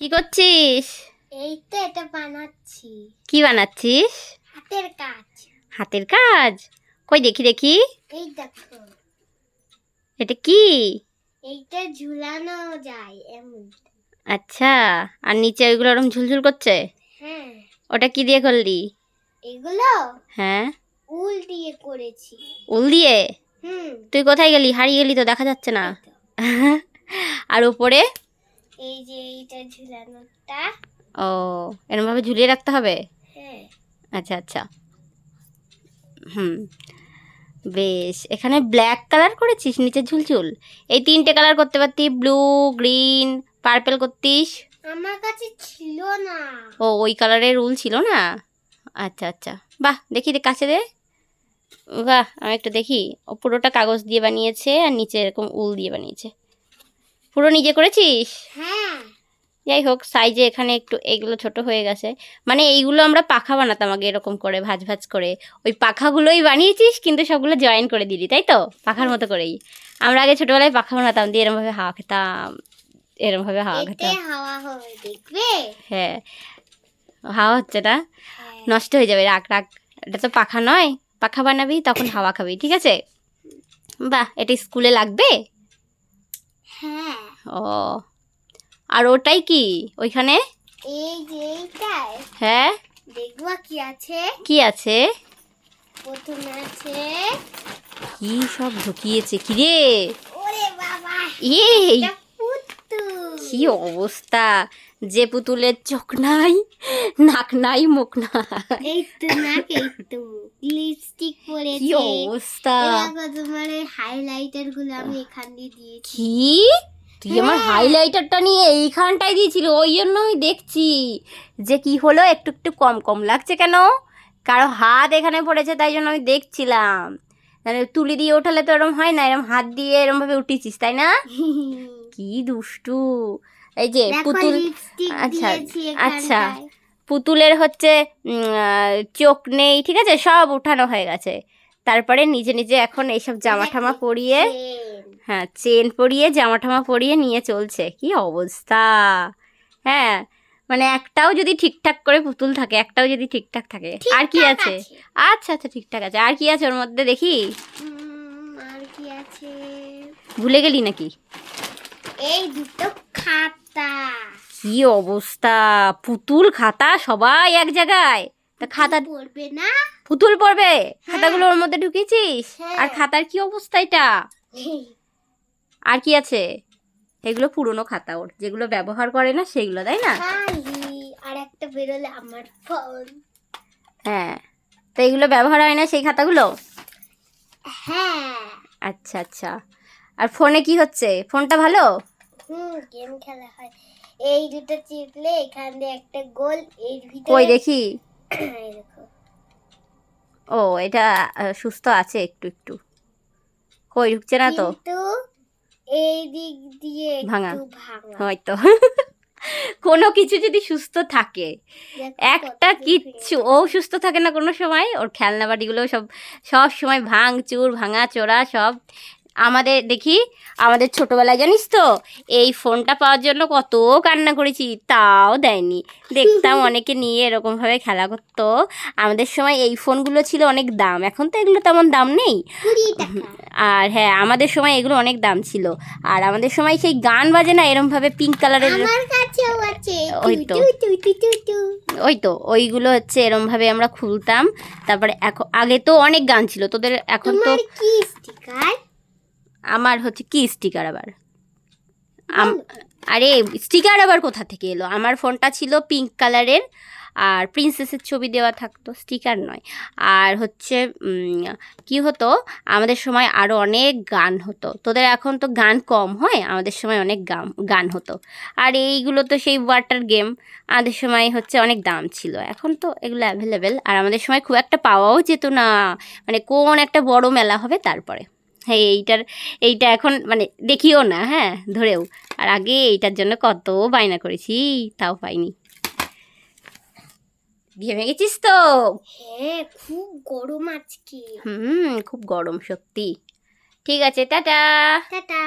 কি করছিস? এই তো এটা বানাচ্ছি। কি বানাচ্ছিস? হাতের কাজ। হাতের কাজ? কই দেখি দেখি। এই দেখো। এটা কি? এইটা ঝুলানো যায় এমন। আচ্ছা আর নিচে ওইগুলো ওরকম ঝুলঝুল করছে? হ্যাঁ। ওটা কি দিয়ে করলি? এগুলো হ্যাঁ। উল দিয়ে করেছি। উল দিয়ে? হুম। তুই কোথায় গেলি? হারিয়ে গেলি তো দেখা যাচ্ছে না। আর উপরে? এই যে এইটা ঝুলানোটা। ও এরমভাবে ঝুলিয়ে রাখতে হবে? হ্যাঁ। আচ্ছা আচ্ছা। হুম। বেশ এখানে ব্ল্যাক কালার করেছিস? নিচে ঝুলঝুল এই তিনটে কালার করতে পারতি ব্লু গ্রিন পার্পেল করতিস? আমার কাছে ছিল না। ও ওই কালারের উল ছিল না? আচ্ছা আচ্ছা। বাহ দেখি দে কাছে দে। বাহ আমি একটু দেখি। ও পুরোটা কাগজ দিয়ে বানিয়েছে আর নিচে এরকম উল দিয়ে বানিয়েছে। পুরো নিজে করেছিস? হ্যাঁ। যাই হোক সাইজে এখানে একটু এগুলো ছোট হয়ে গেছে। মানে এইগুলো আমরা পাখা বানাতাম আগে এরকম করে ভাজ ভাজ করে। ওই পাখাগুলোই বানিয়েছিস কিন্তু সবগুলো জয়েন করে দিলি তাই তো? পাখার মতো করেই। আমরা আগে ছোটবেলায় পাখা বানাতাম দিয়ে এরমভাবে হাওয়া খেতাম এরমভাবে হাওয়া খেতাম। হ্যাঁ। হাওয়া হচ্ছে না? হ্যাঁ। নষ্ট হয়ে যাবে রাখ রাখ। এটা তো পাখা নয়। পাখা বানাবি তখন হাওয়া খাবি ঠিক আছে? বাহ এটা স্কুলে লাগবে? হ্যাঁ। ও। আর ওটাই কি? ওইখানে? এই যে এইটাই। হ্যাঁ? দেখবা কি আছে? কি আছে? প্রথমে আছে কি সব ঢুকিয়েছে? কি রে? ওরে বাবা এই! কি অবস্থা? যে পুতুলের চোখ নাই নাক নাই মুখ নাই। এই তো নাক এই তো লিপস্টিক কি অবস্থা? তোমার হাইলাইটারগুলো আমি এখান দিয়ে দিয়েছি। কি? তুই আমার হ্যাঁ। হাইলাইটারটা নিয়ে এইখানটায় দিয়েছিল ওই জন্য আমি দেখছি। যে কি হলো একটু একটু কম কম লাগছে কেন? কারও হাত এখানে পড়েছে তাই জন্য আমি দেখছিলাম। মানে তুলি দিয়ে ওঠালে তো এরম হয় না এরম হাত দিয়ে এরম ভাবে উঠেছিস তাই না? কি দুষ্টু। এই যে পুতুল আচ্ছা, আচ্ছা। পুতুলের হচ্ছে চোখ নেই ঠিক আছে? সব উঠানো হয়ে গেছে। তারপরে নিজে নিজে এখন এইসব জামা ঠামা পরিয়ে হ্যাঁ চেন পরিয়ে জামা ঠামা পরিয়ে নিয়ে চলছে। কি অবস্থা? হ্যাঁ মানে একটাও যদি ঠিকঠাক করে পুতুল থাকে একটাও যদি ঠিকঠাক থাকে আর কি আছে? আচ্ছা আচ্ছা ঠিকঠাক আছে। আর কি আছে ওর মধ্যে দেখি? আর কি আছে? ভুলে গেলি নাকি? এই দুটো খাতা। কি অবস্থা? পুতুল খাতা সবাই এক জায়গায়। তা খাতা পড়বে না? পুতুল পড়বে? খাতাগুলো ওর মধ্যে ঢুকিয়েছিস? হ্যাঁ। আর খাতার কি অবস্থা এটা? আর কি আছে? এগুলো পুরনো খাতা ওর। যেগুলো ব্যবহার করে না সেগুলো তাই না? আর একটা বেরোলে আমার ফোন। হ্যাঁ। তো এগুলো ব্যবহার হয় না সেই খাতাগুলো? হ্যাঁ। আচ্ছা আচ্ছা। আর ফোনে কি হচ্ছে? ফোনটা ভালো? হুম গেম খেলা হয়। এই দুটো চিপলে এখান দিয়ে একটা গোল এর কই দেখি? এই দেখো। ও এটা সুস্থ আছে একটু একটু। কই ঢুকছে না তো? এই দিক দিয়ে ভাঙা। হয়তো। কোনো কিছু যদি সুস্থ থাকে। একটা কিচ্ছু ও সুস্থ থাকে না কোনো সময় ওর খেলনা বাটিগুলো সব সব সময় ভাঙচুর ভাঙা চোরা সব আমাদের দেখি আমাদের ছোটবেলায় জানিস তো এই ফোনটা পাওয়ার জন্য কত কান্না করেছি তাও দেয়নি। দেখতাম অনেকে নিয়ে এরকমভাবে খেলা করতো। আমাদের সময় এই ফোনগুলো ছিল অনেক দাম এখন তো এগুলো তেমন দাম নেই। আর হ্যাঁ আমাদের সময় এগুলো অনেক দাম ছিল। আর আমাদের সময় সেই গান বাজে না এরমভাবে পিঙ্ক কালারের ওই তো। ওই তো ওইগুলো হচ্ছে এরমভাবে আমরা খুলতাম। তারপরে এখন আগে তো অনেক গান ছিল তোদের এখন তো কি স্টিকার আমার হচ্ছে কি স্টিকার আবার? আম- আরে স্টিকার আবার কোথা থেকে এলো? আমার ফোনটা ছিল পিঙ্ক কালারের আর প্রিন্সেসের ছবি দেওয়া থাকতো স্টিকার নয়। আর হচ্ছে কি হতো? আমাদের সময় আরও অনেক গান হতো। তোদের এখন তো গান কম হয় আমাদের সময় অনেক গান গান হতো। আর এইগুলো তো সেই ওয়াটার গেম আমাদের সময় হচ্ছে অনেক দাম ছিল। এখন তো এগুলো অ্যাভেলেবেল আর আমাদের সময় খুব একটা পাওয়াও যেত না। মানে কোন একটা বড় মেলা হবে তারপরে। হ্যাঁ এইটার এইটা এখন মানে দেখিও না হ্যাঁ ধরেও। আর আগে এইটার জন্য কত বায়না করেছি তাও পাইনি। ঘেমে গেছিস তো? হ্যাঁ খুব গরম আজকে। হুম খুব গরম সত্যি। ঠিক আছে টাটা। টাটা।